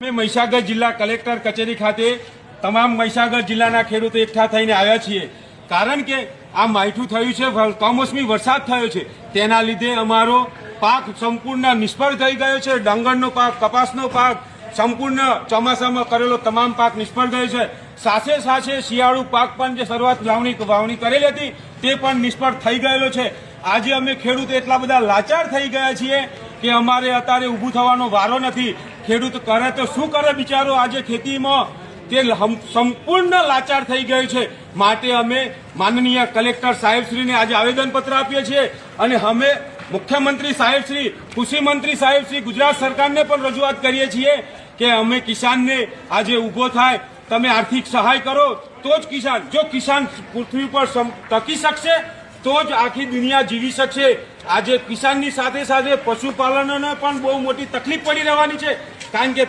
અમે મહીસાગર જિલ્લા કલેક્ટર કચેરી ખાતે તમામ મહીસાગર જિલ્લાના ખેડૂતો એકઠા થઈને આવ્યા છીએ. કારણ કે આ માઠું થયું છે કમોસમી વરસાદ થયો છે. તેના લીધે અમારો પાક સંપૂર્ણ નિષ્ફળ થઈ ગયો છે. ડાંગરનો પાક, કપાસનો પાક સંપૂર્ણ ચોમાસામાં કરેલો તમામ પાક નિષ્ફળ ગયો છે. સાથે સાથે શિયાળુ પાક પણ જે શરૂઆત વાવણી વાવણી કરેલી હતી, તે પણ નિષ્ફળ થઈ ગયેલો છે. આજે અમે ખેડૂતો એટલા બધા લાચાર થઈ ગયા છીએ કે અમારે અત્યારે ઊભું થવાનો વારો નથી. ખેડૂત કરે તો શું કરે બિચારો આજે ખેતીમાં? તે સંપૂર્ણ લાચાર થઈ ગયો છે. માટે અમે માનનીય કલેક્ટર સાહેબશ્રીને આજે આવેદનપત્ર આપીએ છીએ અને અમે મુખ્યમંત્રી સાહેબશ્રી, કૃષિ મંત્રી સાહેબશ્રી, ગુજરાત સરકારને પણ રજૂઆત કરીએ છીએ કે અમે કિસાનને આજે ઊભો થાય. તમે આર્થિક સહાય કરો તો જ કિસાન, જો કિસાન પૃથ્વી પર ટકી શકશે તો જ આખી દુનિયા જીવી શકશે. આજે કિસાનની સાથે સાથે પશુપાલનોને પણ બહુ મોટી તકલીફ પડી રહેવાની છે. કારણ કે